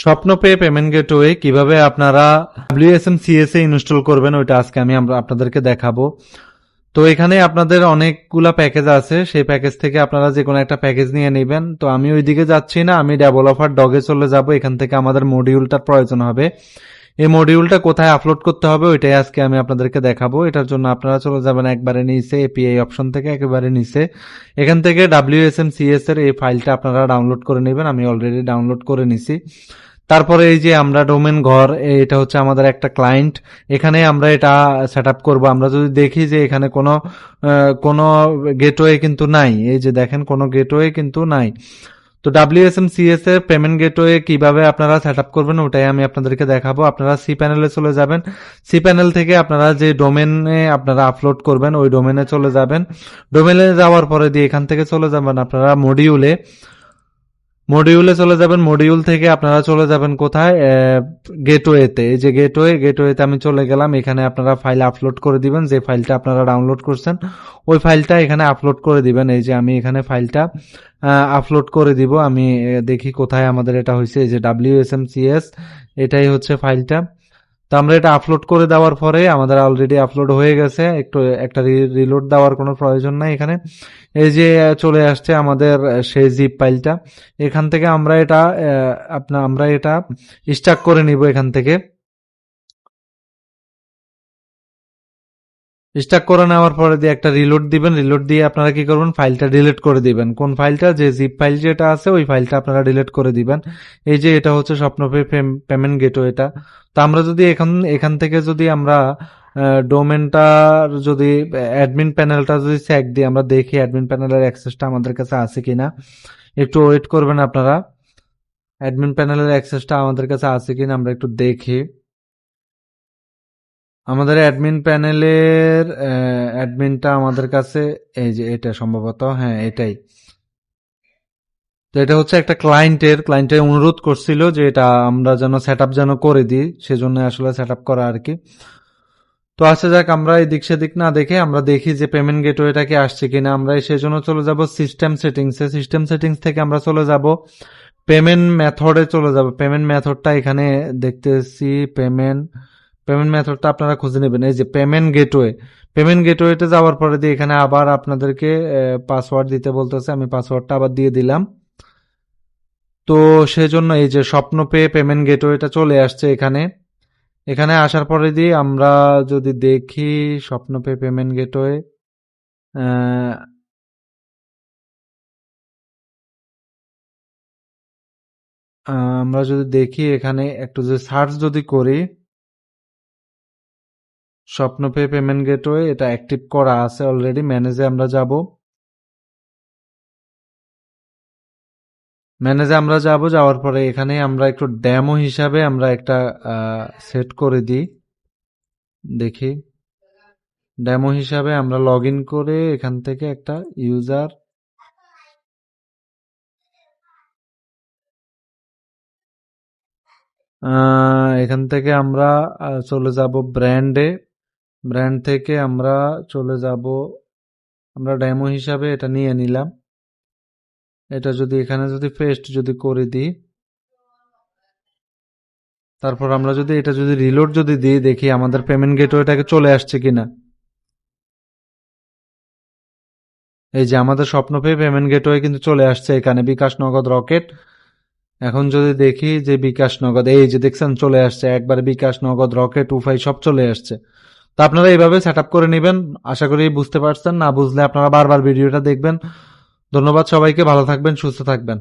স্বপ্নপে payment gateway কীভাবে আপনারা WSM CSA install করবেন, ওইটা আজকে আমি আপনাদেরকে দেখাবো। তো এখানে আপনাদের অনেকগুলা প্যাকেজ আছে, সেই প্যাকেজ থেকে আপনারা যে কোনো একটা প্যাকেজ নিয়ে নেবেন। তো আমি ওইদিকে যাচ্ছি না, আমি ডেভেলপার ডগে চলে যাব, এখান থেকে আমাদের মডিউলটার প্রয়োজন হবে। এই মডিউলটা কোথায় আপলোড করতে হবে ওইটাই আজকে আমি আপনাদেরকে দেখাবো। এটার জন্য আপনারা চলে যাবেন একবারে নিচে এপিআই অপশন থেকে একেবারে নিচে। এখান থেকে ডাব্লিউ এস ডাব্লিউএসএম সিএস এর এই ফাইলটা আপনারা ডাউনলোড করে নেবেন। আমি অলরেডি ডাউনলোড করে নিছি। তারপরে এই যে আমরা ডোমেন ঘর, এটা হচ্ছে আমাদের একটা ক্লায়েন্ট এখানে আমরা এটা সেট আপ করব। আমরা যদি দেখি যে এখানে কোনো কোনো গেটওয়ে কিন্তু নাই। এই যে দেখেন কোনো গেটওয়ে কিন্তু নাই। তো ডাব্লিউ এস এম এর পেমেন্ট গেটওয়ে কীভাবে আপনারা সেট আপ করবেন, ওটাই আমি আপনাদেরকে দেখাবো। আপনারা সি প্যানেলে চলে যাবেন। সি প্যানেল থেকে আপনারা যে ডোমেনে আপনারা আপলোড করবেন, ওই ডোমেনে চলে যাবেন। ডোমেনে যাওয়ার পরে দিয়ে এখান থেকে চলে যাবেন আপনারা মডিউলে মডিউলে চলে যাবেন। মডিউল থেকে আপনারা চলে যাবেন কোথায়? গেটওয়েতে এই যে গেটওয়ে গেটওয়েতে আমি চলে গেলাম। এখানে আপনারা ফাইল আপলোড করে দিবেন। যে ফাইলটা আপনারা ডাউনলোড করছেন, ওই ফাইলটা এখানে আপলোড করে দিবেন। এই যে আমি এখানে ফাইলটা আপলোড করে দিব। আমি দেখি কোথায় আমাদের এটা হয়েছে এই যে W S M C S এটাই হচ্ছে ফাইলটা তো আমরা এটা আপলোড করে দেওয়ার পরে আমাদের অলরেডি আপলোড হয়ে গেছে। একটু, একটা রিলোড দেওয়ার কোনো প্রয়োজন নাই এখানে। এই যে চলে আসছে আমাদের সেই জিপ ফাইলটা এখান থেকে আমরা এটা আপনার আমরা এটা স্টাক করে নিব এখান থেকে। স্টাক করে নেওয়ার পরে দিয়ে একটা রিলোড দিবেন। রিলোড দিয়ে আপনারা কি করবেন? ফাইলটা ডিলিট করে দিবেন। কোন ফাইলটা যে জিপ ফাইল যেটা আছে, ওই ফাইলটা আপনারা ডিলিট করে দিবেন। এই যে এটা হচ্ছে স্বপ্নপে পেমেন্ট গেটওয়ে এটা। তো আমরা যদি এখান এখান থেকে যদি আমরা ডোমেনটার যদি অ্যাডমিন প্যানেলটা যদি চেক দিই, আমরা দেখি অ্যাডমিন প্যানেলের অ্যাক্সেসটা আমাদের কাছে আছে কিনা। একটু ওয়েট করবেন আপনারা। অ্যাডমিন প্যানেলের অ্যাক্সেসটা আমাদের কাছে আছে কিনা, আমরা একটু দেখি। আমাদের অ্যাডমিন প্যানেলের অ্যাডমিনটা আমাদের কাছে, এই যে এটা সম্ভবত হ্যাঁ এটাই। তো এটা হচ্ছে একটা ক্লায়েন্টের ক্লায়েন্টের অনুরোধ করছিল যে এটা আমরা যেন সেট আপ যেন করে দিই, সেজন্য আসলে সেট আপ করা আর কি। তো আসা যাক, আমরা এদিক সেদিক না দেখে আমরা দেখি যে পেমেন্ট গেটওয়েটা কি আসছে কিনা। আমরা সেজন্য চলে যাব সিস্টেম সেটিংসে সিস্টেম সেটিংস থেকে আমরা চলে যাব পেমেন্ট মেথডে চলে যাব। পেমেন্ট মেথডটা এখানে দেখতেছি পেমেন্ট পেমেন্ট মেথডটা আপনারা খুঁজে নেবেন। এই যে পেমেন্ট গেটওয়ে পেমেন্ট গেটওয়েতে যাওয়ার পরে দিয়ে এখানে আবার আপনাদেরকে পাসওয়ার্ড দিতে বলতেছে। আমি পাসওয়ার্ডটা আবার দিয়ে দিলাম। তো সেজন্য এই যে স্বপ্ন পে পেমেন্ট গেটওয়েটা চলে আসছে এখানে। এখানে আসার পরে দিয়ে আমরা যদি দেখি স্বপ্ন পে পেমেন্ট গেটওয়ে আমরা যদি দেখি এখানে একটু যে সার্চ যদি করি স্বপ্নপে পেমেন্ট গেটওয়ে এটা অ্যাক্টিভ করা আছে অলরেডি ম্যানেজে আমরা যাব। ম্যানেজে আমরা যাব, যাওয়ার পরে এখানে আমরা একটু ড্যামো হিসাবে আমরা একটা সেট করে দিই। দেখি। ড্যামো হিসাবে আমরা লগ করে এখান থেকে একটা ইউজার এখান থেকে আমরা চলে যাব ব্র্যান্ডে ব্র্যান্ড থেকে আমরা চলে যাব। আমরা ডেমো হিসাবে এটা নিয়ে নিলাম। এটা যদি এখানে যদি পেস্ট যদি করে দিই। তারপর আমরা যদি এটা যদি রিলোড যদি দিই দেখি, আমাদের পেমেন্ট গেটওয়েটাকে চলে আসছে কিনা। এই যে আমাদের স্বপ্ন পেয়ে পেমেন্ট গেটওয়ে কিন্তু চলে আসছে এখানে, বিকাশ নগদ রকেট। এখন যদি দেখি যে বিকাশ নগদ, এই যে দেখছেন চলে আসছে, একবার বিকাশ নগদ, রকেট, উফাই সব চলে আসছে। তো আপনারা এইভাবে সেট করে নেবেন। আশা করি বুঝতে পারছেন। না বুঝলে আপনারা বারবার ভিডিওটা দেখবেন। ধন্যবাদ সবাইকে। ভালো থাকবেন, সুস্থ থাকবেন।